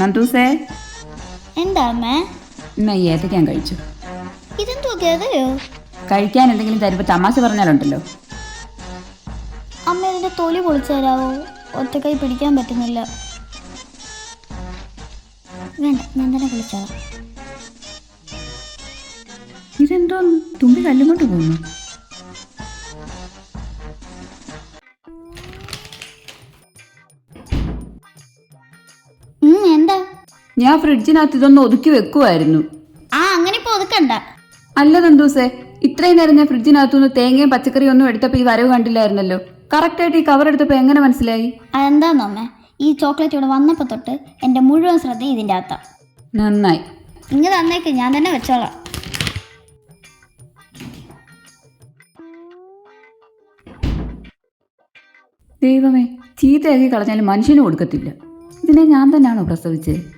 നന്ദൂസേ. എന്താ അമ്മേ? ഇന്ന് ഈ ഏത്തക്കാൻ കഴിച്ചു. ഇതെന്തോ ഗതയോ കഴിക്കാൻ എന്തെങ്കിലും തരുമ്പോൾ തമാശ പറഞ്ഞാലുണ്ടല്ലോ. അമ്മ ഇതിന്റെ തൊലി പൊളിച്ചു തരാവോ? ഒറ്റക്കൈ പിടിക്കാൻ പറ്റുന്നില്ല. വേണ്ട ഞാൻ തന്നെ വിളിച്ചോളാം ഇതെന്തോ തുമ്പി കല്ലും കൊണ്ട് പോകുന്നു. ഞാൻ ഫ്രിഡ്ജിനകത്ത് ഇതൊന്ന് ഒതുക്കി വെക്കുമായിരുന്നു ആ അങ്ങനെ ഇപ്പൊ ഒതുക്കണ്ട. അല്ല നന്ദൂസേ ഇത്രയും നേരം ഞാൻ ഫ്രിഡ്ജിനകത്തുനിന്ന് തേങ്ങയും പച്ചക്കറിയും ഒന്നും എടുത്തപ്പോൾ ഈ വരവ് കണ്ടില്ലായിരുന്നല്ലോ. കറക്റ്റായിട്ട് ഈ കവർ എടുത്തപ്പോൾ എങ്ങനെ മനസ്സിലായി? അതെന്താന്നെ ഈ ചോക്ലേറ്റ് ഇവിടെ വന്നപ്പോൾ തൊട്ട് എന്റെ മുഴുവൻ ശ്രദ്ധ ഇതിന്റെ അകത്താ. നന്നായി. ഇങ്ങ് തന്നേക്ക് ഞാൻ തന്നെ വെച്ചോളാം. ദൈവമേ ചീത്തയാക്കി കളഞ്ഞാൽ മനുഷ്യന് കൊടുക്കത്തില്ല. ഇതിനെ ഞാൻ തന്നെയാണോ പ്രസവിച്ചത്